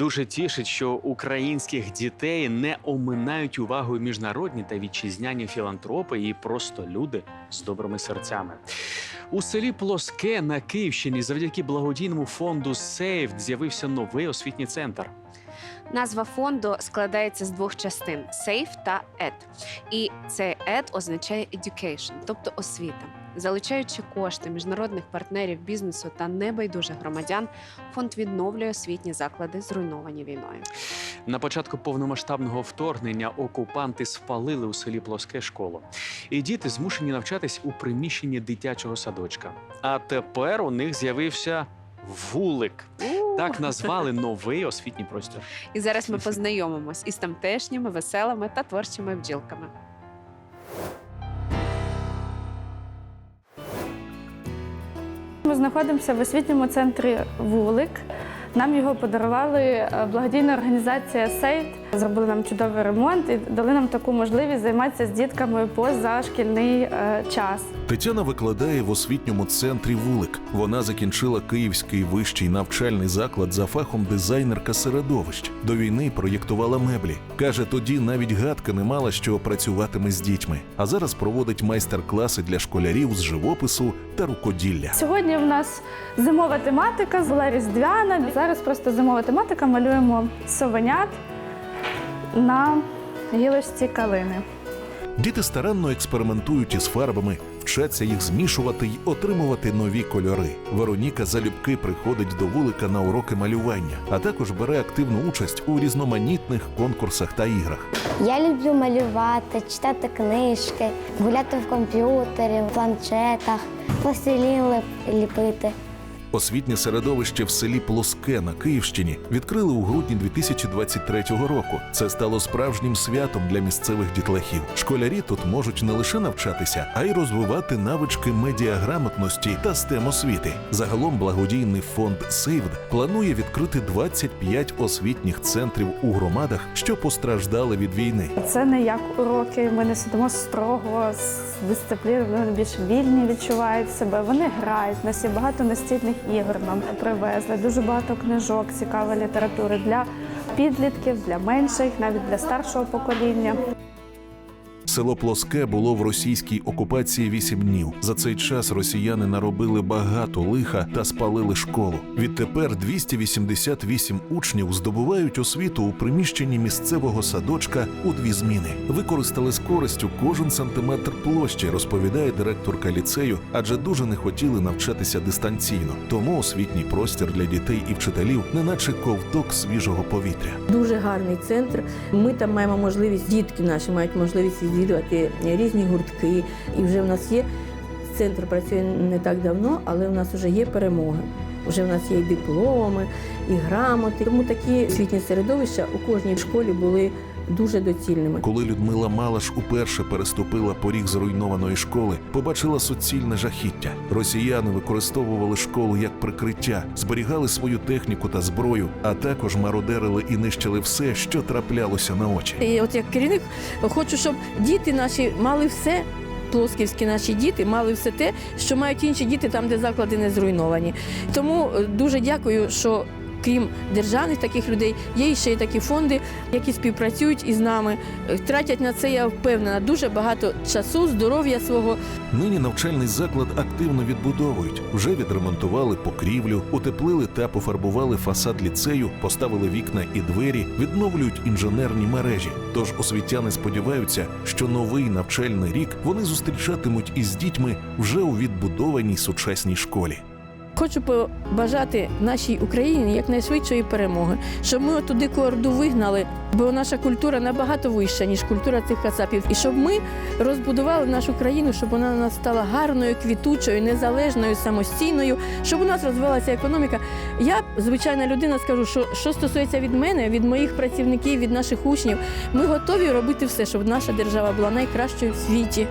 Дуже тішить, що українських дітей не оминають увагою міжнародні та вітчизняні філантропи і просто люди з добрими серцями. У селі Плоске на Київщині завдяки благодійному фонду Сейф з'явився новий освітній центр. Назва фонду складається з двох частин: Safe та Ed. І це Ed означає education, тобто освіта. Залучаючи кошти міжнародних партнерів бізнесу та небайдужих громадян, фонд відновлює освітні заклади, зруйновані війною. На початку повномасштабного вторгнення окупанти спалили у селі Плоске школу, і діти змушені навчатись у приміщенні дитячого садочка. А тепер у них з'явився вулик. Так назвали новий освітній простір. І зараз ми познайомимось із тамтешніми веселими та творчими бджілками. Ми знаходимося в освітньому центрі Вулик. Нам його подарували е, благодійна організація Сейт. Зробили нам чудовий ремонт і дали нам таку можливість займатися з дітками поза шкільний е, час. Тетяна викладає в освітньому центрі вулик. Вона закінчила Київський вищий навчальний заклад за фахом дизайнерка середовищ. До війни проєктувала меблі. каже, тоді навіть гадки не мала, що працюватиме з дітьми. А зараз проводить майстер-класи для школярів з живопису та рукоділля. Сьогодні в нас зимова тематика, була різдвяна. Зараз просто зимова тематика. Малюємо совенят на гілочці калини. Діти старанно експериментують із фарбами, вчаться їх змішувати й отримувати нові кольори. Вероніка залюбки приходить до вулика на уроки малювання, а також бере активну участь у різноманітних конкурсах та іграх. Я люблю малювати, читати книжки, гуляти в комп'ютері, в планшетах, пластилін ліпити. Освітнє середовище в селі Плоске на Київщині відкрили у грудні 2023 року. Це стало справжнім святом для місцевих дітлахів. Школярі тут можуть не лише навчатися, а й розвивати навички медіаграмотності та STEM освіти. Загалом благодійний фонд Сейвд планує відкрити 25 освітніх центрів у громадах, що постраждали від війни. Це не як уроки. Ми не сидимо строго з дисципліни. Більш вільні відчувають себе. Вони грають. У нас є багато настільних ігор. Нам привезли дуже багато книжок, цікавої літератури для підлітків, для менших, навіть для старшого покоління. Село Плоске було в російській окупації вісім днів. За цей час росіяни наробили багато лиха та спалили школу. Відтепер 288 учнів здобувають освіту у приміщенні місцевого садочка у дві зміни. Використали з користю кожен сантиметр площі, розповідає директорка ліцею, адже дуже не хотіли навчатися дистанційно. Тому освітній простір для дітей і вчителів, неначе ковток свіжого повітря. Дуже гарний центр. Ми там маємо можливість, дітки наші мають можливість відвідувати різні гуртки. І вже в нас є центр працює не так давно, але в нас вже є перемоги. Вже в нас є і дипломи, і грамоти. Тому такі освітні середовища у кожній школі були дуже доцільними. Коли Людмила Малаш уперше переступила поріг зруйнованої школи, побачила суцільне жахіття. Росіяни використовували школу як прикриття, зберігали свою техніку та зброю, а також мародерили і нищили все, що траплялося на очі. І от як керівник хочу, щоб діти наші мали все. Плосківські наші діти мали все те, що мають інші діти там, де заклади не зруйновані. Тому е, дуже дякую, що крім державних таких людей, є ще й такі фонди, які співпрацюють із нами, Е, тратять на це, я впевнена, дуже багато часу, здоров'я свого. Нині навчальний заклад активно відбудовують. Вже відремонтували покрівлю, утеплили та пофарбували фасад ліцею, поставили вікна і двері, відновлюють інженерні мережі. Тож освітяни сподіваються, що новий навчальний рік вони зустрічатимуть із дітьми вже у відбудованій сучасній школі. Хочу побажати нашій Україні якнайшвидшої перемоги, щоб ми туди орду вигнали, бо наша культура набагато вища, ніж культура цих кацапів. І щоб ми розбудували нашу країну, щоб вона у нас стала гарною, квітучою, незалежною, самостійною, щоб у нас розвивалася економіка. Я, звичайна людина, скажу, що що стосується від мене, від моїх працівників, від наших учнів, ми готові робити все, щоб наша держава була найкращою в світі.